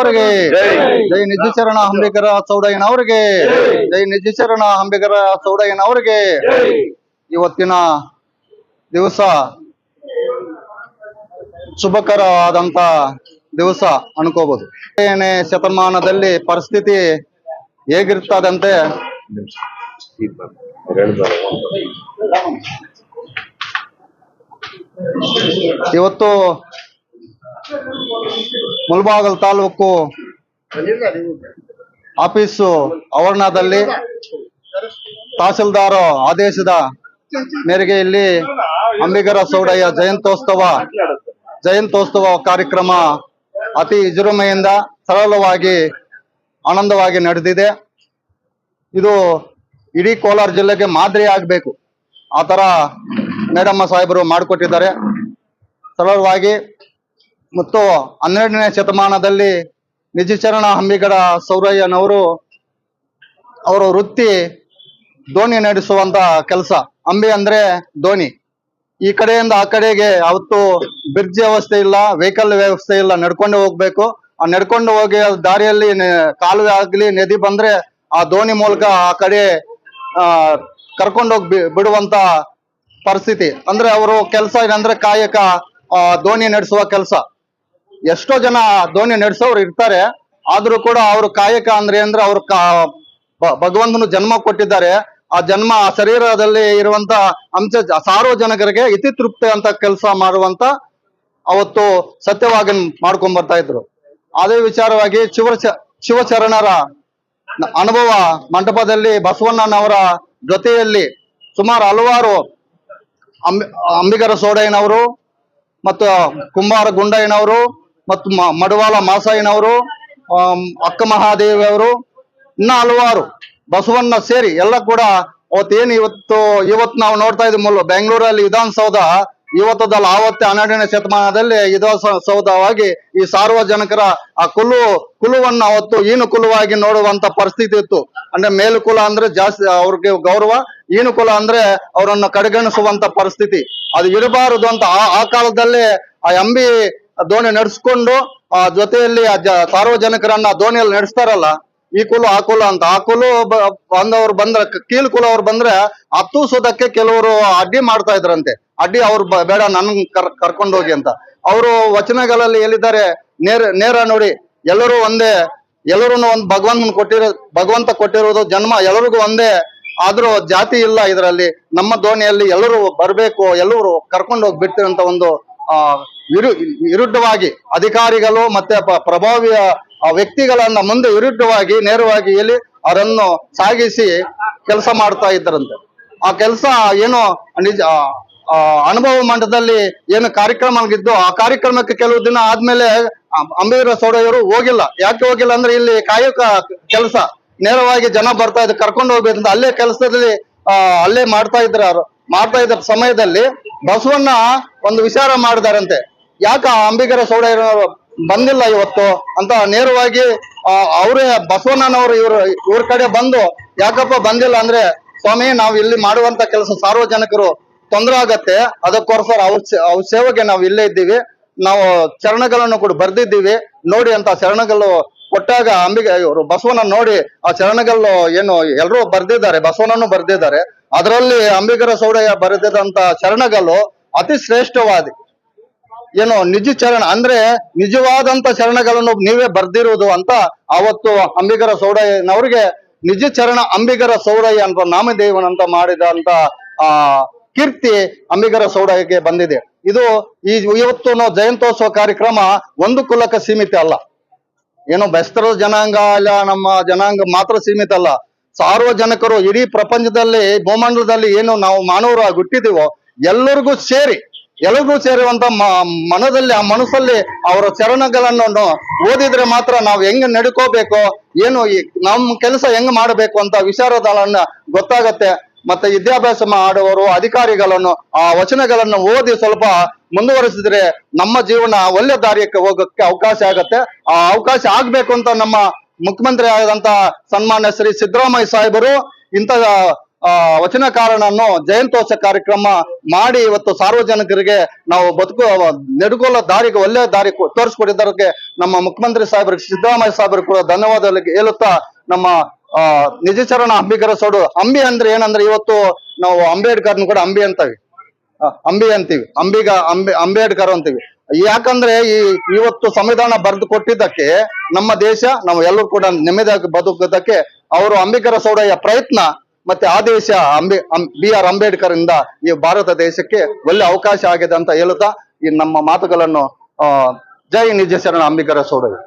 ಅವರಿಗೆ ಜೈ. ನಿಜಶರಣ ಅಂಬಿಗರ ಅಂಬೇಕರ ಚೌಡಯ್ಯನವರಿಗೆ ಜೈ ನಿಜಚರಣ ಅಂಬೇಕರ ಚೌಡಯ್ಯನವರಿಗೆ ಇವತ್ತಿನ ದಿವಸ ಶುಭಕರವಾದಂತ ದಿವಸ ಅನ್ಕೋಬಹುದು ಏನೇ ಶತಮಾನದಲ್ಲಿ ಪರಿಸ್ಥಿತಿ ಹೇಗಿರ್ತದಂತೆ ಇವತ್ತು ಮುಲ್ಬಾಗಲ್ ತಾಲೂಕು ಆಫೀಸು ಆವರಣದಲ್ಲಿ ತಹಸೀಲ್ದಾರ್ ಆದೇಶದ ಮೇರೆಗೆ ಇಲ್ಲಿ ಅಂಬಿಗರ ಸೌಡಯ್ಯ ಜಯಂತ್ಯೋತ್ಸವ ಜಯಂತ್ಯೋತ್ಸವ ಕಾರ್ಯಕ್ರಮ ಅತಿ ವಿಜೃಂಭಣೆಯಿಂದ ಸರಳವಾಗಿ ಆನಂದವಾಗಿ ನಡೆದಿದೆ. ಇದು ಇಡೀ ಕೋಲಾರ ಜಿಲ್ಲೆಗೆ ಮಾದರಿ ಆಗಬೇಕು. ಆ ತರ ಮೇಡಮ್ಮ ಸಾಹೇಬರು ಮಾಡಿಕೊಟ್ಟಿದ್ದಾರೆ. ಸರಳವಾಗಿ ಮತ್ತು ಹನ್ನೆರಡನೇ ಶತಮಾನದಲ್ಲಿ ನಿಜಚರಣ ಹಂಬಿಗಡ ಸೌರಯ್ಯನವರು ಅವರ ವೃತ್ತಿ ದೋಣಿ ನಡೆಸುವಂತ ಕೆಲಸ. ಅಂಬಿ ಅಂದ್ರೆ ದೋಣಿ. ಈ ಕಡೆಯಿಂದ ಆ ಕಡೆಗೆ ಅವತ್ತು ಬ್ರಿಡ್ಜ್ ವ್ಯವಸ್ಥೆ ಇಲ್ಲ ವೆಹಿಕಲ್ ವ್ಯವಸ್ಥೆ ಇಲ್ಲ ನಡ್ಕೊಂಡು ಹೋಗ್ಬೇಕು. ಆ ನಡ್ಕೊಂಡು ಹೋಗಿ ದಾರಿಯಲ್ಲಿ ಕಾಲುವೆ ಆಗ್ಲಿ ನದಿ ಬಂದ್ರೆ ಆ ದೋಣಿ ಮೂಲಕ ಆ ಕಡೆ ಆ ಕರ್ಕೊಂಡೋಗಿ ಬಿಡುವಂತ ಪರಿಸ್ಥಿತಿ. ಅಂದ್ರೆ ಅವರು ಕೆಲಸ ಏನಂದ್ರೆ ಕಾಯಕ ಆ, ದೋಣಿ ನಡೆಸುವ ಕೆಲಸ. ಎಷ್ಟೋ ಜನ ದೋಣಿ ನಡೆಸೋರು ಇರ್ತಾರೆ. ಆದ್ರೂ ಕೂಡ ಅವ್ರ ಕಾಯಕ ಅಂದ್ರೆ ಅಂದ್ರೆ ಅವ್ರ ಭಗವಂತನು ಜನ್ಮ ಕೊಟ್ಟಿದ್ದಾರೆ. ಆ ಜನ್ಮ ಆ ಶರೀರದಲ್ಲಿ ಇರುವಂತ ಅಂಶ ಸಾರ್ವಜನಿಕರಿಗೆ ಇತಿ ತೃಪ್ತಿ ಅಂತ ಕೆಲಸ ಮಾಡುವಂತ ಅವತ್ತು ಸತ್ಯವಾಗಿ ಮಾಡ್ಕೊಂಡ್ ಬರ್ತಾ ಇದ್ರು. ಅದೇ ವಿಚಾರವಾಗಿ ಶಿವ ಶಿವಚರಣರ ಅನುಭವ ಮಂಟಪದಲ್ಲಿ ಬಸವಣ್ಣನವರ ಜೊತೆಯಲ್ಲಿ ಸುಮಾರು ಹಲವಾರು ಅಂಬಿ, ಅಂಬಿಗರ ಸೋಡಯ್ಯನವರು ಮತ್ತು ಕುಂಬಾರ ಗುಂಡಯ್ಯನವರು ಮತ್ತು ಮಡವಾಳ ಮಾಸಾಯಿನವರು ಅಕ್ಕ ಮಹಾದೇವಿ ಅವರು ಇನ್ನ ಹಲವಾರು ಬಸವಣ್ಣ ಸೇರಿ ಎಲ್ಲ ಕೂಡ ಅವತ್ತೇನು ಇವತ್ತು ಇವತ್ತು ನಾವು ನೋಡ್ತಾ ಇದ್ದೀವಿ ಬೆಂಗಳೂರಲ್ಲಿ ವಿಧಾನಸೌಧ, ಇವತ್ತದಲ್ಲ ಆವತ್ತೇ ಹನ್ನೆರಡನೇ ಶತಮಾನದಲ್ಲಿ ವಿಧಾನಸೌಧವಾಗಿ ಈ ಸಾರ್ವಜನಿಕರ ಆ ಕುಲು, ಕುಲುವನ್ನು ಅವತ್ತು ಈನು ಕುಲುವಾಗಿ ನೋಡುವಂತ ಪರಿಸ್ಥಿತಿ ಇತ್ತು. ಅಂದ್ರೆ ಮೇಲು ಕುಲ ಅಂದ್ರೆ ಜಾಸ್ತಿ ಅವ್ರಿಗೆ ಗೌರವ ಈನು ಕುಲ ಅಂದ್ರೆ ಅವರನ್ನು ಕಡೆಗಣಿಸುವಂತ ಪರಿಸ್ಥಿತಿ. ಅದು ಇರಬಾರದು ಅಂತ ಆ ಆ ಕಾಲದಲ್ಲೇ ಆ ಅಂಬಿ ದೋಣಿ ನಡೆಸ್ಕೊಂಡು, ಆ ಜೊತೆಯಲ್ಲಿ ಸಾರ್ವಜನಿಕರನ್ನ ದೋಣಿಯಲ್ಲಿ ನಡೆಸ್ತಾರಲ್ಲ, ಈ ಕುಲು, ಆ ಕುಲು ಅಂತ. ಆ ಕುಲು ಬಂದವ್ರು ಬಂದ್ರೆ ಕೀಲ್ ಕುಲ ಅವ್ರು ಬಂದ್ರೆ ಹತ್ತುಸೋದಕ್ಕೆ ಕೆಲವರು ಅಡ್ಡಿ ಮಾಡ್ತಾ ಇದ್ರಂತೆ. ಅಡ್ಡಿ ಅವ್ರು ಬೇಡ ನನ್ ಕರ್ ಕರ್ಕೊಂಡು ಹೋಗಿ ಅಂತ. ಅವರು ವಚನಗಳಲ್ಲಿ ಹೇಳಿದ್ದಾರೆ, ನೇರ ನೇರ ನೋಡಿ. ಎಲ್ಲರೂ ಒಂದೇ ಎಲ್ಲರೂ ಒಂದು ಭಗವಂತನ ಕೊಟ್ಟಿರೋ, ಭಗವಂತ ಕೊಟ್ಟಿರೋದು ಜನ್ಮ, ಎಲ್ಲರಿಗೂ ಒಂದೇ. ಆದ್ರೂ ಜಾತಿ ಇಲ್ಲ ಇದರಲ್ಲಿ. ನಮ್ಮ ದೋಣಿಯಲ್ಲಿ ಎಲ್ಲರೂ ಬರ್ಬೇಕು, ಎಲ್ಲರೂ ಕರ್ಕೊಂಡು ಹೋಗಿ ಬಿಡ್ತೀರಂತ ಒಂದು ವಿರು, ವಿರುದ್ಧವಾಗಿ ಅಧಿಕಾರಿಗಳು ಮತ್ತೆ ಪ್ರಭಾವಿಯ ವ್ಯಕ್ತಿಗಳನ್ನ ಮುಂದೆ ವಿರುದ್ಧವಾಗಿ, ನೇರವಾಗಿ ಎಲ್ಲಿ ಅವರನ್ನು ಸಾಗಿಸಿ ಕೆಲಸ ಮಾಡ್ತಾ ಇದ್ದರಂತೆ. ಆ ಕೆಲಸ ಏನು ನಿಜ ಅನುಭವ ಮಂಡದಲ್ಲಿ ಏನು ಕಾರ್ಯಕ್ರಮ ಆಗಿದ್ದು ಆ ಕಾರ್ಯಕ್ರಮಕ್ಕೆ ಕೆಲವು ದಿನ ಆದ್ಮೇಲೆ ಅಂಬೇವೀರ ಸೋಡೆಯವರು ಹೋಗಿಲ್ಲ. ಯಾಕೆ ಹೋಗಿಲ್ಲ ಅಂದ್ರೆ ಇಲ್ಲಿ ಕಾಯಕ ಕೆಲಸ. ನೇರವಾಗಿ ಜನ ಬರ್ತಾ ಇದ್ರು ಕರ್ಕೊಂಡು ಹೋಗ್ಬೇಕಂತ ಅಲ್ಲೇ ಕೆಲಸದಲ್ಲಿ ಅಲ್ಲೇ ಮಾಡ್ತಾ ಇದ್ರು ಅವ್ರು ಮಾಡ್ತಾ ಇದ್ದ ಸಮಯದಲ್ಲಿ ಬಸವಣ್ಣ ಒಂದು ವಿಚಾರ ಮಾಡಿದಾರಂತೆ. ಯಾಕ ಅಂಬಿಗರ ಸೌಡ ಬಂದಿಲ್ಲ ಇವತ್ತು ಅಂತ ನೇರವಾಗಿ ಅವರೇ ಬಸವಣ್ಣನವರು ಇವ್ರ ಇವ್ರ ಕಡೆ ಬಂದು, ಯಾಕಪ್ಪ ಬಂದಿಲ್ಲ ಅಂದ್ರೆ ಸ್ವಾಮಿ ನಾವು ಇಲ್ಲಿ ಮಾಡುವಂತ ಕೆಲಸ ಸಾರ್ವಜನಿಕರು ತೊಂದರೆ ಆಗತ್ತೆ, ಅದಕ್ಕೋಸ್ಕರ ಅವ್ರ ಅವ್ರ ಸೇವೆಗೆ ನಾವು ಇಲ್ಲೇ ಇದ್ದೀವಿ. ನಾವು ಚರಣಗಳನ್ನು ಕೂಡ ಬರ್ದಿದ್ದೀವಿ. ನೋಡಿ ಅಂತ ಚರಣಗಳು ಕೊಟ್ಟಾಗ ಅಂಬಿಗೆ, ಇವರು ಬಸವನ ನೋಡಿ ಆ ಚರಣಗಳು ಏನು ಎಲ್ಲರೂ ಬರ್ದಿದ್ದಾರೆ ಬಸವನನ್ನು ಬರ್ದಿದ್ದಾರೆ. ಅದರಲ್ಲಿ ಅಂಬಿಗರ ಸೌಡಯ್ಯ ಬರೆದಿದಂತ ಶರಣಗಳು ಅತಿ ಶ್ರೇಷ್ಠವಾದಿ. ಏನು ನಿಜ ಚರಣ ಅಂದ್ರೆ ನಿಜವಾದಂತ ಶರಣಗಳನ್ನು ನೀವೇ ಬರ್ದಿರುವುದು ಅಂತ ಅವತ್ತು ಅಂಬಿಗರ ಸೌಡಯ್ಯನವ್ರಿಗೆ ನಿಜ ಚರಣ ಅಂಬಿಗರ ಸೌಡಯ್ಯ ಅಂತ ನಾಮದೇವನಂತ ಮಾಡಿದಂತ, ಆ, ಕೀರ್ತಿ ಅಂಬಿಗರ ಸೌಡಯ್ಯಗೆ ಬಂದಿದೆ. ಇದು ಈ ಇವತ್ತು ಜಯಂತೋತ್ಸವ ಕಾರ್ಯಕ್ರಮ ಒಂದು ಕುಲಕ್ಕೆ ಸೀಮಿತ ಅಲ್ಲ. ಏನು ಬೆಸ್ತರ ಜನಾಂಗ ಅಲ್ಲ, ನಮ್ಮ ಜನಾಂಗ ಮಾತ್ರ ಸೀಮಿತ ಅಲ್ಲ. ಸಾರ್ವಜನಿಕರು ಇಡೀ ಪ್ರಪಂಚದಲ್ಲಿ, ಭೂಮಂಡಲದಲ್ಲಿ ಏನು ನಾವು ಮಾನವರು ಹುಟ್ಟಿದೀವೋ, ಎಲ್ಲರಿಗೂ ಸೇರಿ, ಎಲ್ಲರಿಗೂ ಸೇರುವಂತ ಮನದಲ್ಲಿ, ಆ ಮನಸ್ಸಲ್ಲಿ ಅವರ ಚರಣಗಳನ್ನು ಓದಿದ್ರೆ ಮಾತ್ರ ನಾವು ಹೆಂಗ್ ನಡ್ಕೋಬೇಕು, ಏನು ಈ ನಮ್ಮ ಕೆಲಸ ಹೆಂಗ್ ಮಾಡಬೇಕು ಅಂತ ವಿಚಾರಗಳನ್ನ ಗೊತ್ತಾಗತ್ತೆ. ಮತ್ತೆ ವಿದ್ಯಾಭ್ಯಾಸ ಮಾಡುವವರು, ಅಧಿಕಾರಿಗಳನ್ನು, ಆ ವಚನಗಳನ್ನು ಓದಿ ಸ್ವಲ್ಪ ಮುಂದುವರಿಸಿದ್ರೆ ನಮ್ಮ ಜೀವನ ಒಳ್ಳೆ ದಾರಿಯಕ್ಕೆ ಹೋಗಕ್ಕೆ ಅವಕಾಶ ಆಗತ್ತೆ. ಆ ಅವಕಾಶ ಆಗ್ಬೇಕು ಅಂತ ನಮ್ಮ ಮುಖ್ಯಮಂತ್ರಿ ಆದಂತ ಸನ್ಮಾನ್ಯ ಶ್ರೀ ಸಿದ್ದರಾಮಯ್ಯ ಸಾಹೇಬರು ಇಂಥ ವಚನಕಾರನನ್ನು ಜಯಂತೋತ್ಸವ ಕಾರ್ಯಕ್ರಮ ಮಾಡಿ ಇವತ್ತು ಸಾರ್ವಜನಿಕರಿಗೆ ನಾವು ಬದುಕು ನಡ್ಕೊಳ್ಳೋ ದಾರಿಗೆ, ಒಳ್ಳೆಯ ದಾರಿ ತೋರಿಸ್ಕೊಟ್ಟಿದ್ದಕ್ಕೆ ನಮ್ಮ ಮುಖ್ಯಮಂತ್ರಿ ಸಾಹೇಬರಿಗೆ ಸಿದ್ದರಾಮಯ್ಯ ಸಾಹೇಬರು ಕೂಡ ಧನ್ಯವಾದ ಹೇಳುತ್ತಾ ನಮ್ಮ ನಿಜಚರಣ ಅಂಬಿಗರ ಸೋಡು, ಅಂಬಿ ಅಂದ್ರೆ ಏನಂದ್ರೆ ಇವತ್ತು ನಾವು ಅಂಬೇಡ್ಕರ್ನ ಕೂಡ ಅಂಬಿ ಅಂತೀವಿ. ಅಂಬಿ ಅಂತೀವಿ. ಅಂಬಿಗ, ಅಂಬೆ, ಅಂಬೇಡ್ಕರ್ ಅಂತೀವಿ. ಯಾಕಂದ್ರೆ ಈ ಇವತ್ತು ಸಂವಿಧಾನ ಬರೆದು ಕೊಟ್ಟಿದ್ದಕ್ಕೆ ನಮ್ಮ ದೇಶ, ನಾವು ಎಲ್ಲರೂ ಕೂಡ ನೆಮ್ಮದಿಯಾಗಿ ಬದುಕೋದಕ್ಕೆ ಅವರು ಅಂಬಿಕರ ಸೌಡಯ್ಯ ಪ್ರಯತ್ನ ಮತ್ತೆ ಆದೇಶ ಅಂಬಿ ಬಿ ಆರ್ ಅಂಬೇಡ್ಕರ್ ಇಂದ ಈ ಭಾರತ ದೇಶಕ್ಕೆ ಒಳ್ಳೆ ಅವಕಾಶ ಆಗಿದೆ ಅಂತ ಹೇಳುತ್ತಾ ಈ ನಮ್ಮ ಮಾತುಗಳನ್ನು ಜೈ ನಿಜ ಶರಣ ಅಂಬಿಕರ ಸೌಡಯ್ಯ